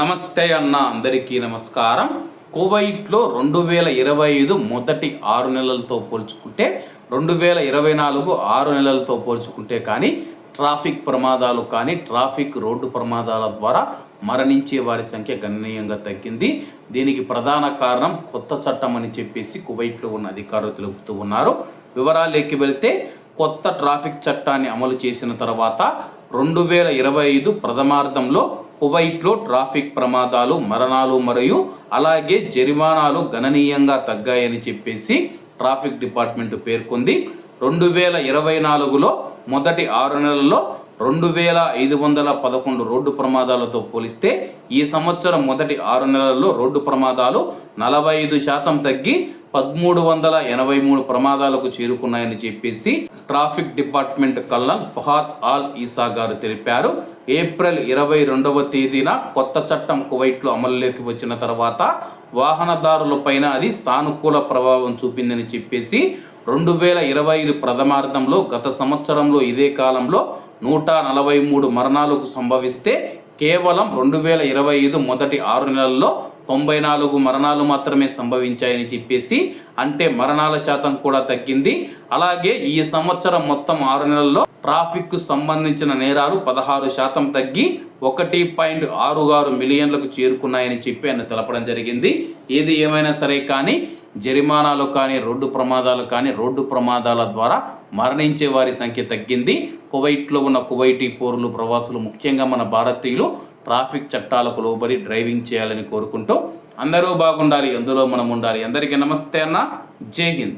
నమస్తే అన్న అందరికీ నమస్కారం. కువైట్లో రెండు వేల ఇరవై ఐదు మొదటి ఆరు నెలలతో పోల్చుకుంటే రెండు వేల ఇరవై నాలుగు ఆరు నెలలతో పోల్చుకుంటే కానీ ట్రాఫిక్ ప్రమాదాలు కానీ ట్రాఫిక్ రోడ్డు ప్రమాదాల ద్వారా మరణించే వారి సంఖ్య గణనీయంగా తగ్గింది. దీనికి ప్రధాన కారణం కొత్త చట్టం అని చెప్పేసి కువైట్లో ఉన్న అధికారులు తెలుపుతూ ఉన్నారు. వివరాలేకి వెళితే కొత్త ట్రాఫిక్ చట్టాన్ని అమలు చేసిన తర్వాత రెండు వేల ఇరవై ఐదు ప్రథమార్థంలో కువైట్లో ట్రాఫిక్ ప్రమాదాలు మరణాలు మరియు అలాగే జరిమానాలు గణనీయంగా తగ్గాయని చెప్పేసి ట్రాఫిక్ డిపార్ట్మెంట్ పేర్కొంది. రెండు వేల ఇరవై నాలుగులో మొదటి ఆరు నెలల్లో రెండు వేల ఐదు వందల పదకొండు రోడ్డు ప్రమాదాలతో పోలిస్తే ఈ సంవత్సరం మొదటి ఆరు నెలల్లో రోడ్డు ప్రమాదాలు నలభై ఐదు శాతం తగ్గి పదమూడు వందల ఎనభై మూడు ప్రమాదాలకు చేరుకున్నాయని చెప్పేసి traffic department colonel Fahad Al Isa గారు తెలిపారు. ఏప్రిల్ ఇరవై రెండవ తేదీన కొత్త చట్టం కువైట్లో అమలులోకి వచ్చిన తర్వాత వాహనదారులపైన అది సానుకూల ప్రభావం చూపిందని చెప్పేసి రెండు వేల ఇరవై ఐదు ప్రథమార్థంలో గత సంవత్సరంలో ఇదే కాలంలో నూట నలభై మూడు మరణాలకు సంభవిస్తే కేవలం రెండు వేల ఇరవై ఐదు మొదటి ఆరు నెలల్లో తొంభై నాలుగు మరణాలు మాత్రమే సంభవించాయని చెప్పేసి అంటే మరణాల శాతం కూడా తగ్గింది. అలాగే ఈ సంవత్సరం మొత్తం ఆరు నెలల్లో ట్రాఫిక్కు సంబంధించిన నేరాలు పదహారు శాతం తగ్గి ఒకటి పాయింట్ ఆరు ఆరు మిలియన్లకు చేరుకున్నాయని చెప్పి ఆయన తెలపడం జరిగింది. ఏది ఏమైనా సరే కానీ జరిమానాలు కానీ రోడ్డు ప్రమాదాలు కానీ రోడ్డు ప్రమాదాల ద్వారా మరణించే వారి సంఖ్య తగ్గింది. కువైట్లో ఉన్న కువైటీ పౌరులు ప్రవాసులు ముఖ్యంగా మన భారతీయులు ట్రాఫిక్ చట్టాలకు లోబడి డ్రైవింగ్ చేయాలని కోరుకుంటూ అందరూ బాగుండాలి అందులో మనం ఉండాలి. అందరికీ నమస్తే అన్న. జై హింద్.